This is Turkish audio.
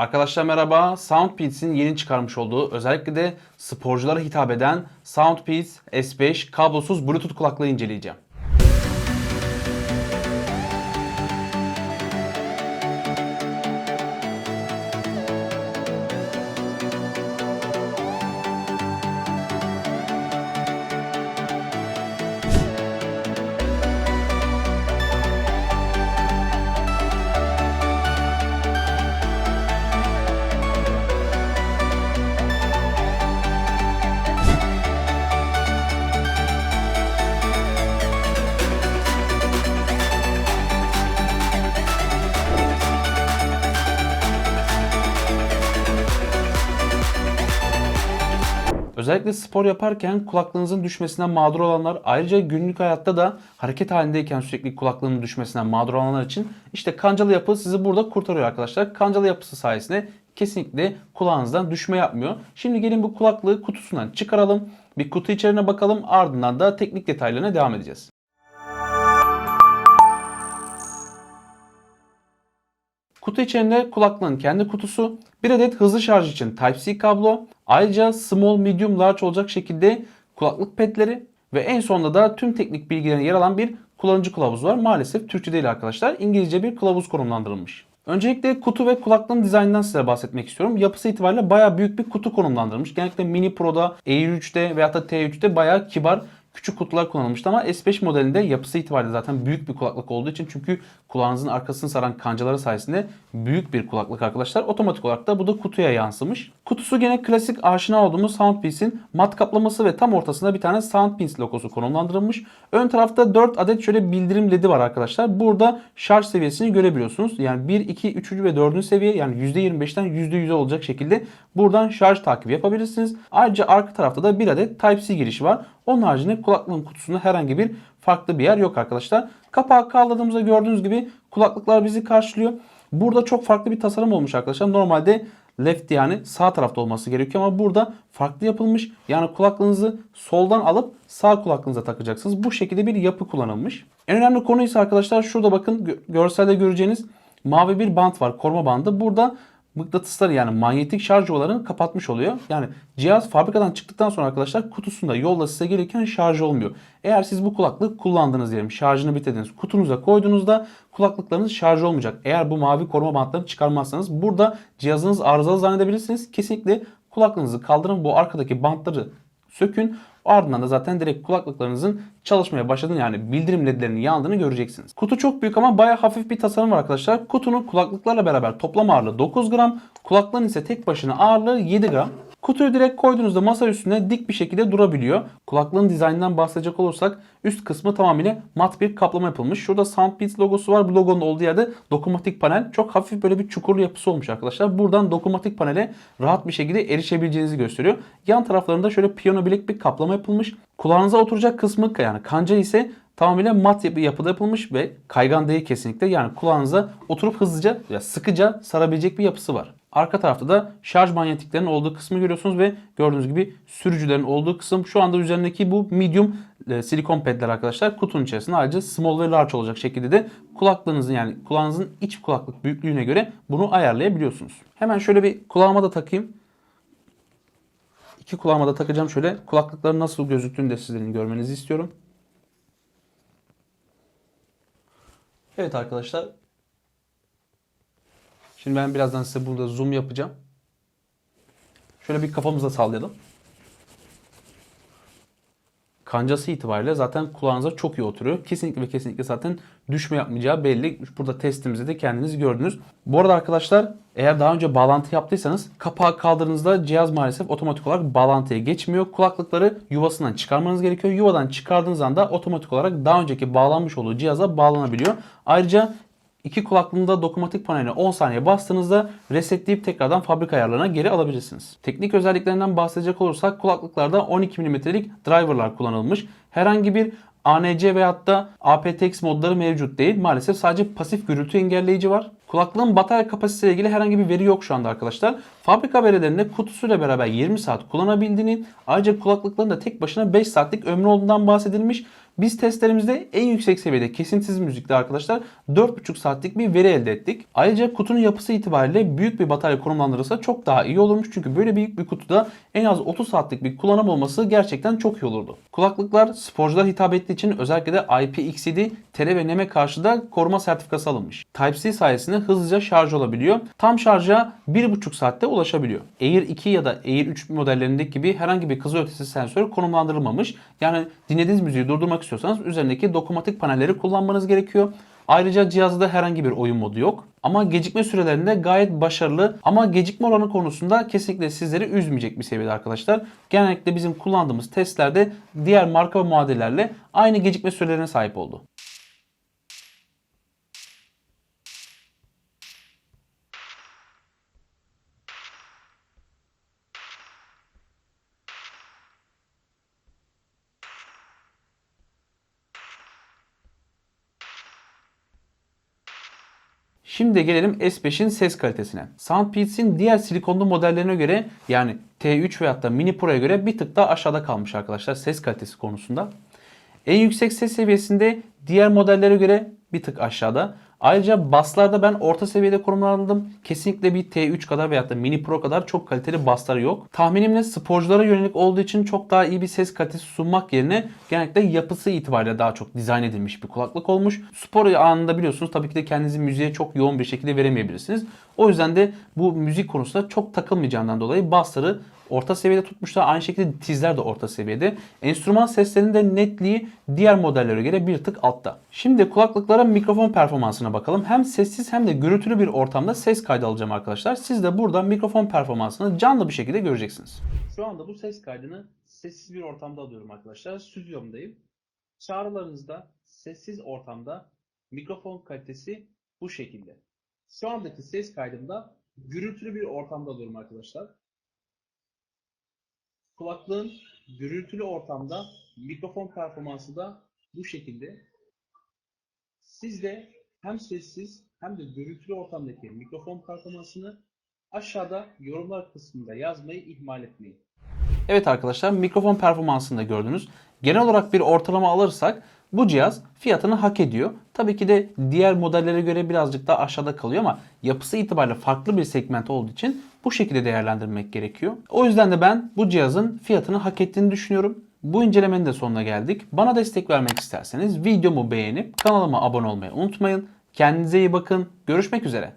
Arkadaşlar merhaba. Soundpeats'in yeni çıkarmış olduğu özellikle de sporculara hitap eden Soundpeats S5 kablosuz Bluetooth kulaklığı inceleyeceğim. Özellikle spor yaparken kulaklığınızın düşmesinden mağdur olanlar ayrıca günlük hayatta da hareket halindeyken sürekli kulaklığının düşmesinden mağdur olanlar için işte kancalı yapı sizi burada kurtarıyor arkadaşlar. Kancalı yapısı sayesinde kesinlikle kulağınızdan düşme yapmıyor. Şimdi gelin bu kulaklığı kutusundan çıkaralım. Bir kutu içeriğine bakalım ardından da teknik detaylarına devam edeceğiz. Kutu içerisinde kulaklığın kendi kutusu, bir adet hızlı şarj için Type-C kablo, ayrıca small, medium, large olacak şekilde kulaklık pedleri ve en sonunda da tüm teknik bilgilerin yer alan bir kullanıcı kılavuzu var. Maalesef Türkçe değil arkadaşlar. İngilizce bir kılavuz konumlandırılmış. Öncelikle kutu ve kulaklığın dizaynından size bahsetmek istiyorum. Yapısı itibariyle bayağı büyük bir kutu konumlandırılmış. Genellikle Mini Pro'da, Air3'te veya da T3'te bayağı kibar küçük kutular kullanılmıştı ama S5 modelinde yapısı itibariyle zaten büyük bir kulaklık olduğu için çünkü kulağınızın arkasını saran kancaları sayesinde büyük bir kulaklık arkadaşlar. Otomatik olarak da bu da kutuya yansımış. Kutusu gene klasik aşina olduğumuz Soundpiece'in mat kaplaması ve tam ortasında bir tane Soundpiece logosu konumlandırılmış. Ön tarafta 4 adet şöyle bildirim ledi var arkadaşlar. Burada şarj seviyesini görebiliyorsunuz. Yani 1, 2, 3. ve 4. seviye yani %25'ten %100'e olacak şekilde buradan şarj takibi yapabilirsiniz. Ayrıca arka tarafta da bir adet Type-C girişi var. Onun haricinde kulaklığın kutusunda herhangi bir farklı bir yer yok arkadaşlar. Kapağı kaldırdığımızda gördüğünüz gibi kulaklıklar bizi karşılıyor. Burada çok farklı bir tasarım olmuş arkadaşlar. Normalde left yani sağ tarafta olması gerekiyor ama burada farklı yapılmış. Yani kulaklığınızı soldan alıp sağ kulaklığınıza takacaksınız. Bu şekilde bir yapı kullanılmış. En önemli konu ise arkadaşlar şurada bakın gö- görselde göreceğiniz mavi bir bant var. Koruma bandı. Burada mıknatısları yani manyetik şarj yuvalarını kapatmış oluyor. Yani cihaz fabrikadan çıktıktan sonra arkadaşlar kutusunda yolda size gelirken şarj olmuyor. Eğer siz bu kulaklığı kullandınız diyelim şarjını bitirdiniz kutunuza koyduğunuzda kulaklıklarınız şarj olmayacak. Eğer bu mavi koruma bantlarını çıkarmazsanız burada cihazınız arızalı zannedebilirsiniz. Kesinlikle kulaklığınızı kaldırın bu arkadaki bantları sökün. Ardından da zaten direkt kulaklıklarınızın çalışmaya başladığını yani bildirim ledlerinin yandığını göreceksiniz. Kutu çok büyük ama baya hafif bir tasarım var arkadaşlar. Kutunun kulaklıklarla beraber toplam ağırlığı 9 gram. Kulaklığın ise tek başına ağırlığı 7 gram. Kutuyu direkt koyduğunuzda masa üstüne dik bir şekilde durabiliyor. Kulaklığın dizaynından bahsedecek olursak üst kısmı tamamıyla mat bir kaplama yapılmış. Şurada Soundbeats logosu var. Bu logonun olduğu yerde dokunmatik panel. Çok hafif böyle bir çukurlu yapısı olmuş arkadaşlar. Buradan dokunmatik panele rahat bir şekilde erişebileceğinizi gösteriyor. Yan taraflarında şöyle piyano bilek bir kaplama yapılmış. Kulağınıza oturacak kısmı yani kanca ise tamamıyla mat yapı, yapıda yapılmış ve kaygan değil kesinlikle. Yani kulağınıza oturup hızlıca ya sıkıca sarabilecek bir yapısı var. Arka tarafta da şarj manyetiklerinin olduğu kısmı görüyorsunuz ve gördüğünüz gibi sürücülerin olduğu kısım şu anda üzerindeki bu medium e, silikon pedler arkadaşlar kutunun içerisinde ayrıca small ve large olacak şekilde de kulaklığınızın yani kulağınızın iç kulaklık büyüklüğüne göre bunu ayarlayabiliyorsunuz. Hemen şöyle bir kulağıma da takayım. İki kulağıma da takacağım şöyle kulaklıkların nasıl gözüktüğünü de sizlerin görmenizi istiyorum. Evet arkadaşlar. Şimdi ben birazdan size burada zoom yapacağım. Şöyle bir kafamıza sallayalım. Kancası itibariyle zaten kulağınıza çok iyi oturuyor. Kesinlikle ve kesinlikle zaten düşme yapmayacağı belli. Burada testimizde de kendiniz gördünüz. Bu arada arkadaşlar eğer daha önce bağlantı yaptıysanız kapağı kaldırdığınızda cihaz maalesef otomatik olarak bağlantıya geçmiyor. Kulaklıkları yuvasından çıkarmanız gerekiyor. Yuvadan çıkardığınız anda otomatik olarak daha önceki bağlanmış olduğu cihaza bağlanabiliyor. Ayrıca İki kulaklığında dokunmatik paneline 10 saniye bastığınızda resetleyip tekrardan fabrika ayarlarına geri alabilirsiniz. Teknik özelliklerinden bahsedecek olursak kulaklıklarda 12 mm'lik driverlar kullanılmış. Herhangi bir ANC veyahut da aptX modları mevcut değil. Maalesef sadece pasif gürültü engelleyici var. Kulaklığın batarya kapasitesiyle ilgili herhangi bir veri yok şu anda arkadaşlar. Fabrika verilerinde kutusuyla beraber 20 saat kullanabildiğini, ayrıca kulaklıkların da tek başına 5 saatlik ömrü olduğundan bahsedilmiş Biz testlerimizde en yüksek seviyede kesintisiz müzikte arkadaşlar 4,5 saatlik bir veri elde ettik. Ayrıca kutunun yapısı itibariyle büyük bir batarya konumlandırılsa çok daha iyi olurmuş. Çünkü böyle büyük bir kutuda en az 30 saatlik bir kullanım olması gerçekten çok iyi olurdu. Kulaklıklar sporcular hitap ettiği için özellikle de IPXCD, tele ve neme karşı da koruma sertifikası alınmış. Type-C sayesinde hızlıca şarj olabiliyor. Tam şarja 1,5 saatte ulaşabiliyor. Air 2 ya da Air 3 modellerindeki gibi herhangi bir kızılötesi sensörü konumlandırılmamış. Yani dinlediğiniz müziği durdurmak istiyorsanız üzerindeki dokunmatik panelleri kullanmanız gerekiyor. Ayrıca cihazda herhangi bir oyun modu yok. Ama gecikme sürelerinde gayet başarılı ama gecikme oranı konusunda kesinlikle sizleri üzmeyecek bir seviyede arkadaşlar. Genellikle bizim kullandığımız testlerde diğer marka ve muadillerle aynı gecikme sürelerine sahip oldu. Şimdi gelelim S5'in ses kalitesine. Soundpeats'in diğer silikonlu modellerine göre yani T3 veyahut da Mini Pro'ya göre bir tık daha aşağıda kalmış arkadaşlar ses kalitesi konusunda. En yüksek ses seviyesinde diğer modellere göre bir tık aşağıda. Ayrıca basslarda ben orta seviyede konumlandırdım. Kesinlikle bir T3 kadar veyahut da Mini Pro kadar çok kaliteli bassları yok. Tahminimle sporculara yönelik olduğu için çok daha iyi bir ses kalitesi sunmak yerine genellikle yapısı itibariyle daha çok dizayn edilmiş bir kulaklık olmuş. Spor anında biliyorsunuz tabii ki de kendinizi müziğe çok yoğun bir şekilde veremeyebilirsiniz. O yüzden de bu müzik konusunda çok takılmayacağından dolayı bassları orta seviyede tutmuşlar. Aynı şekilde tizler de orta seviyede. Enstrüman seslerinin de netliği diğer modellere göre bir tık altta. Şimdi kulaklıklara mikrofon performansına bakalım. Hem sessiz hem de gürültülü bir ortamda ses kaydı alacağım arkadaşlar. Siz de burada mikrofon performansını canlı bir şekilde göreceksiniz. Şu anda bu ses kaydını sessiz bir ortamda alıyorum arkadaşlar. Stüdyomdayım. Çağrılarınızda sessiz ortamda mikrofon kalitesi bu şekilde. Şu andaki ses kaydımda gürültülü bir ortamda alıyorum arkadaşlar. Kulaklığın gürültülü ortamda mikrofon performansı da bu şekilde. Siz de hem sessiz hem de gürültülü ortamdaki mikrofon performansını aşağıda yorumlar kısmında yazmayı ihmal etmeyin. Evet arkadaşlar mikrofon performansını da gördünüz. Genel olarak bir ortalama alırsak bu cihaz fiyatını hak ediyor. Tabii ki de diğer modellere göre birazcık daha aşağıda kalıyor ama yapısı itibariyle farklı bir segment olduğu için bu şekilde değerlendirmek gerekiyor. O yüzden de ben bu cihazın fiyatını hak ettiğini düşünüyorum. Bu incelemenin de sonuna geldik. Bana destek vermek isterseniz videomu beğenip kanalıma abone olmayı unutmayın. Kendinize iyi bakın. Görüşmek üzere.